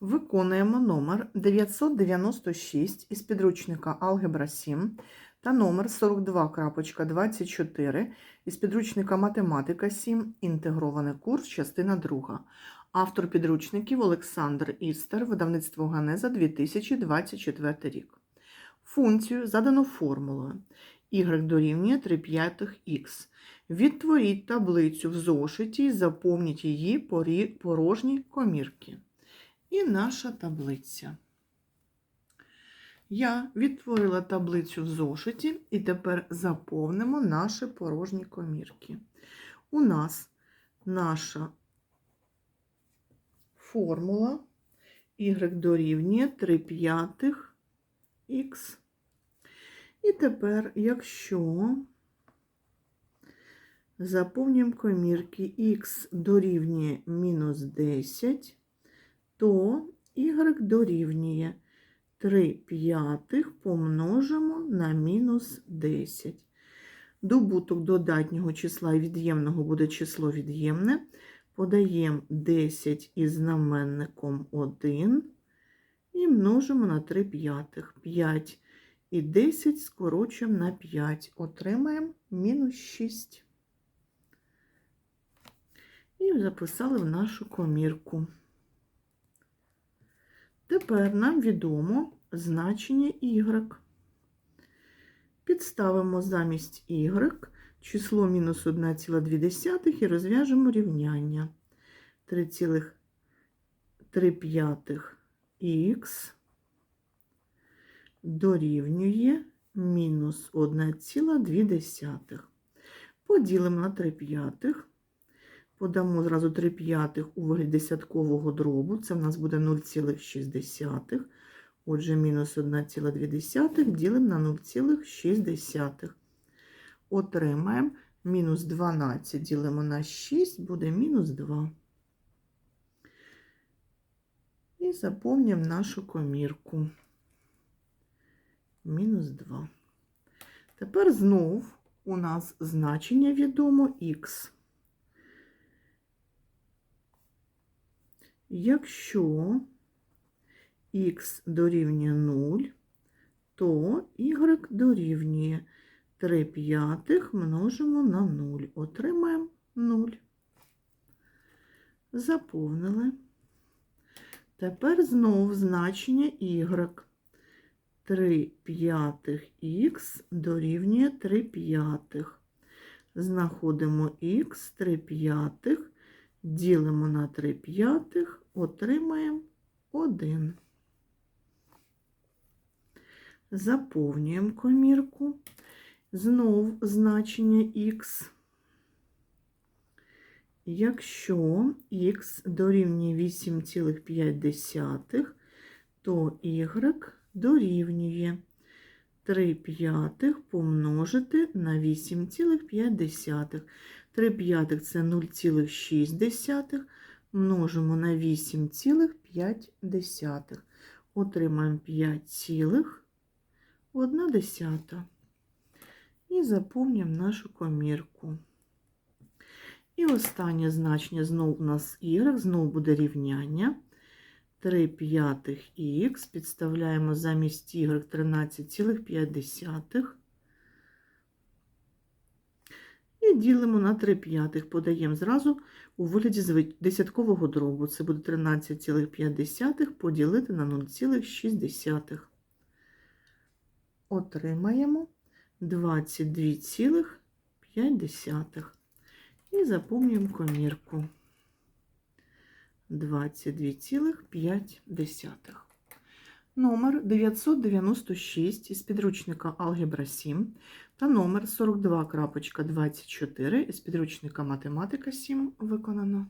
Виконуємо номер 996 із підручника Алгебра 7 та номер 42.24 із підручника Математика 7. Інтегрований курс, частина 2. Автор підручників Олександр Істер, видавництво Ганеза 2024 рік. Функцію задано формулою y дорівнює 3 п'ятих х. Відтворіть таблицю в зошиті і заповніть її порожні комірки. І наша таблиця. Я відтворила таблицю в зошиті і тепер заповнимо наші порожні комірки. У нас наша формула y дорівнює 3 п'ятих х. І тепер, якщо заповнюємо комірки х дорівнює мінус 10, то y дорівнює 3 п'ятих помножимо на мінус 10. Добуток додатнього числа від'ємного буде число від'ємне. Подаємо 10 із знаменником 1 і множимо на 3 п'ятих. 5 і 10 скорочуємо на 5. Отримаємо мінус 6. І записали в нашу комірку. Тепер нам відомо значення y. Підставимо замість y число мінус 1,2 і розв'яжемо рівняння. 3,3 х дорівнює мінус 1,2. Поділимо на 3 п'ятих. Подамо зразу 3 п'ятих у вигляді десяткового дробу. Це в нас буде 0,6. Отже, мінус 1,2 ділимо на 0,6. Отримаємо мінус 12 ділимо на 6, буде мінус 2. І заповнюємо нашу комірку. Мінус 2. Тепер знов у нас значення відомо х. Якщо х дорівнює 0, то y дорівнює 3 п'ятих множимо на 0. Отримаємо 0. Заповнили. Тепер знов значення y. 3 п'ятих х дорівнює 3 п'ятих. Знаходимо х 3 п'ятих, ділимо на 3 п'ятих, отримаємо 1. Заповнюємо комірку. Знов значення х. Якщо х дорівнює 8,5, то y дорівнює 3 п'ятих помножити на 8,5. 3 п'ятих це 0,6. Множимо на 8,5. Отримаємо 5,1. І заповнюємо нашу комірку. І останнє значення знову у нас y, знову буде рівняння. 3 п'ятих х, підставляємо замість y 13,5. І ділимо на 3 п'ятих, подаємо зразу у вигляді десяткового дробу. Це буде 13,5 поділити на 0,6. Отримаємо 22,5. І заповнюємо комірку. 22,5. Номер 996 із підручника Алгебра 7 та номер 42.24 із підручника Математика 7 виконано.